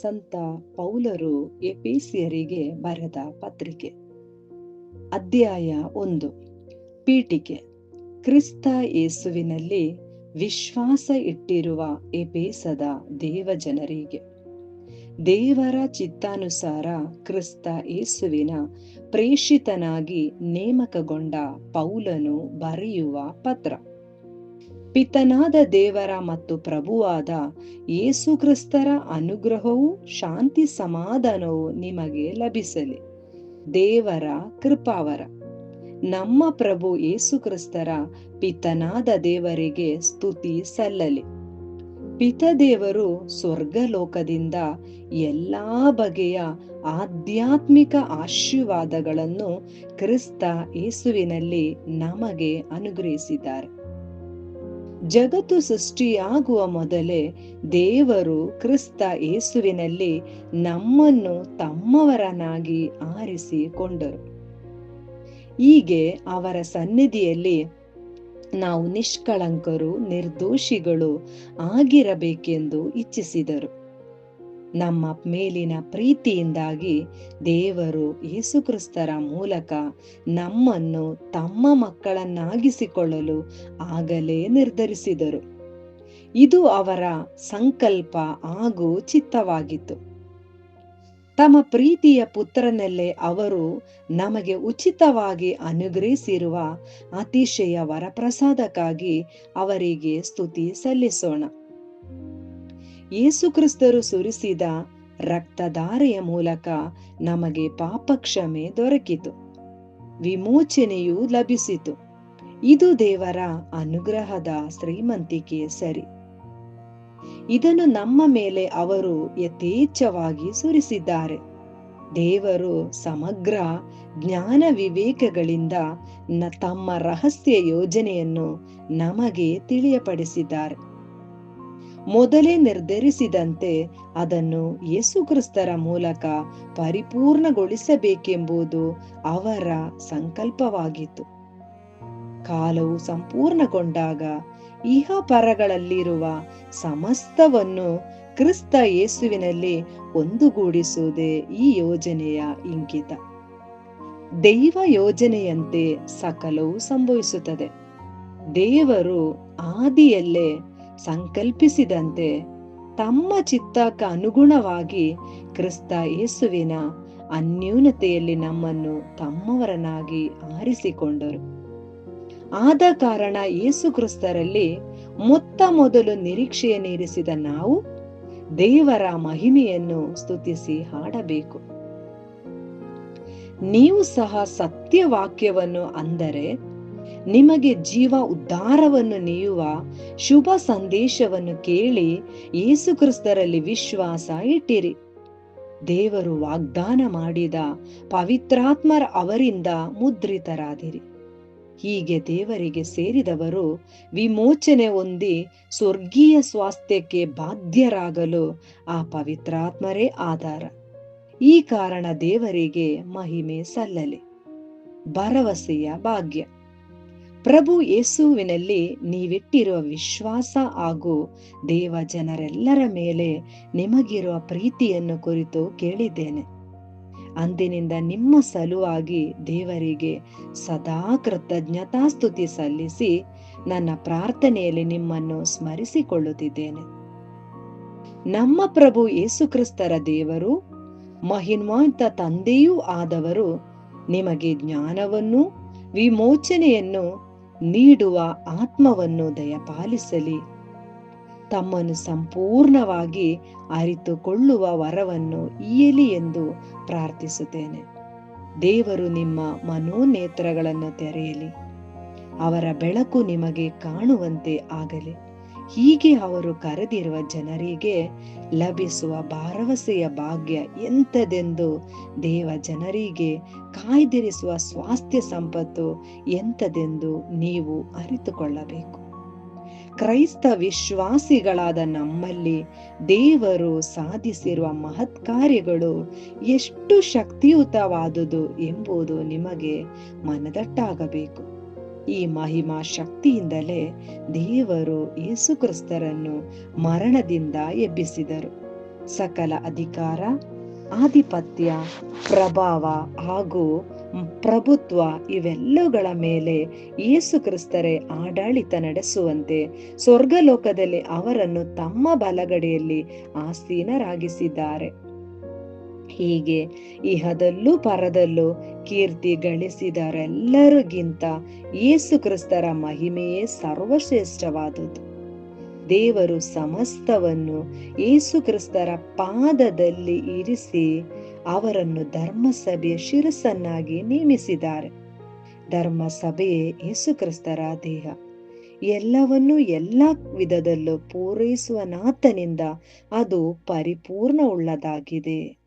ಸಂತ ಪೌಲರು ಎಪಿಸಿಯರಿಗೆ ಬರೆದ ಪತ್ರಿಕೆ. ಅಧ್ಯಾಯ ಒಂದು. ಪೀಠಿಕೆ. ಕ್ರಿಸ್ತ ಯೇಸುವಿನಲ್ಲಿ ವಿಶ್ವಾಸ ಇಟ್ಟಿರುವ ಎಪೇಸದ ದೇವಜನರಿಗೆ. ದೇವರ ಚಿತ್ತಾನುಸಾರ ಕ್ರಿಸ್ತ ಯೇಸುವಿನ ಪ್ರೇಷಿತನಾಗಿ ನೇಮಕಗೊಂಡ ಪೌಲನು ಬರೆಯುವ ಪತ್ರ. ಪಿತನಾದ ದೇವರ ಮತ್ತು ಪ್ರಭುವಾದ ಯೇಸು ಕ್ರಿಸ್ತರ ಅನುಗ್ರಹವೂ ಶಾಂತಿ ಸಮಾಧಾನವು ನಿಮಗೆ ಲಭಿಸಲಿ. ದೇವರ ಕೃಪಾವರ. ನಮ್ಮ ಪ್ರಭು ಯೇಸು ಕ್ರಿಸ್ತರ ಪಿತನಾದ ದೇವರಿಗೆ ಸ್ತುತಿ ಸಲ್ಲಲಿ. ಪಿತದೇವರು ಸ್ವರ್ಗಲೋಕದಿಂದ ಎಲ್ಲಾ ಬಗೆಯ ಆಧ್ಯಾತ್ಮಿಕ ಆಶೀರ್ವಾದಗಳನ್ನು ಕ್ರಿಸ್ತ ಯೇಸುವಿನಲ್ಲಿ ನಮಗೆ ಅನುಗ್ರಹಿಸಿದ್ದಾರೆ. ಜಗತ್ತು ಸೃಷ್ಟಿಯಾಗುವ ಮೊದಲೇ ದೇವರು ಕ್ರಿಸ್ತ ಯೇಸುವಿನಲ್ಲಿ ನಮ್ಮನ್ನು ತಮ್ಮವರನಾಗಿ ಆರಿಸಿಕೊಂಡರು. ಹೀಗೆ ಅವರ ಸನ್ನಿಧಿಯಲ್ಲಿ ನಾವು ನಿಷ್ಕಳಂಕರು, ನಿರ್ದೋಷಿಗಳು ಆಗಿರಬೇಕೆಂದು ಇಚ್ಛಿಸಿದರು. ನಮ್ಮ ಮೇಲಿನ ಪ್ರೀತಿಯಿಂದಾಗಿ ದೇವರು ಯೇಸುಕ್ರಿಸ್ತರ ಮೂಲಕ ನಮ್ಮನ್ನು ತಮ್ಮ ಮಕ್ಕಳನ್ನಾಗಿಸಿಕೊಳ್ಳಲು ಆಗಲೇ ನಿರ್ಧರಿಸಿದರು. ಇದು ಅವರ ಸಂಕಲ್ಪ ಹಾಗೂ ಚಿತ್ತವಾಗಿತ್ತು. ತಮ್ಮ ಪ್ರೀತಿಯ ಪುತ್ರನಲ್ಲೇ ಅವರು ನಮಗೆ ಉಚಿತವಾಗಿ ಅನುಗ್ರಹಿಸಿರುವ ಅತಿಶಯ ವರಪ್ರಸಾದಕ್ಕಾಗಿ ಅವರಿಗೆ ಸ್ತುತಿ ಸಲ್ಲಿಸೋಣ. ಯೇಸುಕ್ರಿಸ್ತರು ಸುರಿಸಿದ ರಕ್ತಧಾರೆಯ ಮೂಲಕ ನಮಗೆ ಪಾಪಕ್ಷಮೆ ದೊರಕಿತು. ವಿಮೋಚನೆಯು ಲಭಿಸಿತು. ಇದು ದೇವರ ಅನುಗ್ರಹದ ಶ್ರೀಮಂತಿಕೆ ಸರಿ. ಇದನ್ನು ನಮ್ಮ ಮೇಲೆ ಅವರು ಯಥೇಚ್ಛವಾಗಿ ಸುರಿಸಿದ್ದಾರೆ. ದೇವರು ಸಮಗ್ರ ಜ್ಞಾನ ವಿವೇಕಗಳಿಂದ ತಮ್ಮ ರಹಸ್ಯ ಯೋಜನೆಯನ್ನು ನಮಗೆ ತಿಳಿಯಪಡಿಸಿದ್ದಾರೆ. ಮೊದಲೇ ನಿರ್ಧರಿಸಿದಂತೆ ಅದನ್ನು ಯೇಸುಕ್ರಿಸ್ತರ ಮೂಲಕ ಪರಿಪೂರ್ಣಗೊಳಿಸಬೇಕೆಂಬುದು ಅವರ ಸಂಕಲ್ಪವಾಗಿತ್ತು. ಕಾಲವು ಸಂಪೂರ್ಣಗೊಂಡಾಗ ಇಹ ಪರಗಳಲ್ಲಿರುವ ಸಮಸ್ತವನ್ನು ಕ್ರಿಸ್ತ ಯೇಸುವಿನಲ್ಲಿ ಒಂದುಗೂಡಿಸುವುದೇ ಈ ಯೋಜನೆಯ ಇಂಗಿತ. ದೈವ ಯೋಜನೆಯಂತೆ ಸಕಲವು ಸಂಭವಿಸುತ್ತದೆ. ದೇವರು ಆದಿಯಲ್ಲೇ ಸಂಕಲ್ಪಿಸಿದಂತೆ ತಮ್ಮ ಚಿತ್ತಕ್ಕ ಅನುಗುಣವಾಗಿ ಕ್ರಿಸ್ತ ಯೇಸುವಿನ ಅನ್ಯೂನತೆಯಲ್ಲಿ ನಮ್ಮನ್ನು ತಮ್ಮವರನಾಗಿ ಆರಿಸಿಕೊಂಡರು. ಆದ ಕಾರಣ ಯೇಸು ಕ್ರಿಸ್ತರಲ್ಲಿ ಮೊತ್ತ ಮೊದಲು ನಿರೀಕ್ಷೆಯನ್ನಿರಿಸಿದ ನಾವು ದೇವರ ಮಹಿಮೆಯನ್ನು ಸ್ತುತಿಸಿ ಹಾಡಬೇಕು. ನೀವು ಸಹ ಸತ್ಯವಾಕ್ಯವನ್ನು ಅಂದರೆ ನಿಮಗೆ ಜೀವ ಉದ್ಧಾರವನ್ನು ನೀಯುವ ಶುಭ ಸಂದೇಶವನ್ನು ಕೇಳಿ ಯೇಸು ಕ್ರಿಸ್ತರಲ್ಲಿ ವಿಶ್ವಾಸ ಇಟ್ಟಿರಿ. ದೇವರು ವಾಗ್ದಾನ ಮಾಡಿದ ಪವಿತ್ರಾತ್ಮರ ಅವರಿಂದ ಮುದ್ರಿತರಾದಿರಿ. ಹೀಗೆ ದೇವರಿಗೆ ಸೇರಿದವರು ವಿಮೋಚನೆ ಹೊಂದಿ ಸ್ವರ್ಗೀಯ ಸ್ವಾಸ್ಥ್ಯಕ್ಕೆ ಬಾಧ್ಯರಾಗಲು ಆ ಪವಿತ್ರಾತ್ಮರೇ ಆಧಾರ. ಈ ಕಾರಣ ದೇವರಿಗೆ ಮಹಿಮೆ ಸಲ್ಲಲಿ. ಭರವಸೆಯ ಭಾಗ್ಯ. ಪ್ರಭು ಯೇಸುವಿನಲ್ಲಿ ನೀವಿಟ್ಟಿರುವ ವಿಶ್ವಾಸ ಹಾಗೂ ದೇವ ಜನರೆಲ್ಲರ ಮೇಲೆ ನಿಮಗಿರುವ ಪ್ರೀತಿಯನ್ನು ಕುರಿತು ಕೇಳಿದ್ದೇನೆ. ಅಂದಿನಿಂದ ನಿಮ್ಮ ಸಲುವಾಗಿ ದೇವರಿಗೆ ಸದಾ ಕೃತಜ್ಞತಾಸ್ತುತಿ ಸಲ್ಲಿಸಿ ನನ್ನ ಪ್ರಾರ್ಥನೆಯಲ್ಲಿ ನಿಮ್ಮನ್ನು ಸ್ಮರಿಸಿಕೊಳ್ಳುತ್ತಿದ್ದೇನೆ. ನಮ್ಮ ಪ್ರಭು ಯೇಸುಕ್ರಿಸ್ತರ ದೇವರು ಮಹಿನ್ವಾಂತ ತಂದೆಯೂ ಆದವರು, ನಿಮಗೆ ಜ್ಞಾನವನ್ನು ವಿಮೋಚನೆಯನ್ನು ನೀಡುವ ಆತ್ಮವನ್ನು ದಯಪಾಲಿಸಲಿ. ತಮ್ಮನ್ನು ಸಂಪೂರ್ಣವಾಗಿ ಅರಿತುಕೊಳ್ಳುವ ವರವನ್ನು ಈಯಲಿ ಎಂದು ಪ್ರಾರ್ಥಿಸುತ್ತೇನೆ. ದೇವರು ನಿಮ್ಮ ಮನೋನೇತ್ರಗಳನ್ನು ತೆರೆಯಲಿ. ಅವರ ಬೆಳಕು ನಿಮಗೆ ಕಾಣುವಂತೆ ಆಗಲಿ. ಹೀಗೆ ಅವರು ಕರೆದಿರುವ ಜನರಿಗೆ ಲಭಿಸುವ ಭರವಸೆಯ ಭಾಗ್ಯ ಎಂಥದೆಂದು ದೇವ ಜನರಿಗೆ ಕಾಯ್ದಿರಿಸುವ ಸ್ವಾಸ್ಥ್ಯ ಸಂಪತ್ತು ಎಂಥದೆಂದು ನೀವು ಅರಿತುಕೊಳ್ಳಬೇಕು. ಕ್ರೈಸ್ತ ವಿಶ್ವಾಸಿಗಳಾದ ನಮ್ಮಲ್ಲಿ ದೇವರು ಸಾಧಿಸಿರುವ ಮಹತ್ ಕಾರ್ಯಗಳು ಎಷ್ಟು ಶಕ್ತಿಯುತವಾದುದು ಎಂಬುದು ನಿಮಗೆ ಮನದಟ್ಟಾಗಬೇಕು. ಈ ಮಹಿಮಾ ಶಕ್ತಿಯಿಂದಲೇ ದೇವರು ಯೇಸುಕ್ರಿಸ್ತರನ್ನು ಮರಣದಿಂದ ಎಬ್ಬಿಸಿದರು. ಸಕಲ ಅಧಿಕಾರ, ಆಧಿಪತ್ಯ, ಪ್ರಭಾವ ಹಾಗೂ ಪ್ರಭುತ್ವ ಇವೆಲ್ಲಗಳ ಮೇಲೆ ಯೇಸು ಕ್ರಿಸ್ತರೇ ಆಡಳಿತ ನಡೆಸುವಂತೆ ಸ್ವರ್ಗಲೋಕದಲ್ಲಿ ಅವರನ್ನು ತಮ್ಮ ಬಲಗಡೆಯಲ್ಲಿ ಆಸೀನರಾಗಿಸಿದ್ದಾರೆ. ಹೀಗೆ ಇಹದಲ್ಲೂ ಪರದಲ್ಲೂ ಕೀರ್ತಿ ಗಳಿಸಿದರೆಲ್ಲರಿಗಿಂತ ಯೇಸು ಕ್ರಿಸ್ತರ ಮಹಿಮೆಯೇ ಸರ್ವಶ್ರೇಷ್ಠವಾದುದು ದೇವರು ಸಮಸ್ತವನ್ನು ಯೇಸು ಕ್ರಿಸ್ತರ ಪಾದದಲ್ಲಿ ಇರಿಸಿ ಅವರನ್ನು ಧರ್ಮಸಭೆಯ ಶಿರಸನ್ನಾಗಿ ನೇಮಿಸಿದ್ದಾರೆ. ಧರ್ಮಸಭೆಯೇ ಯೇಸು ಕ್ರಿಸ್ತರ ದೇಹ. ಎಲ್ಲವನ್ನೂ ಎಲ್ಲ ವಿಧದಲ್ಲೂ ಪೂರೈಸುವ ನಾಥನಿಂದ ಅದು ಪರಿಪೂರ್ಣ ಉಳ್ಳದಾಗಿದೆ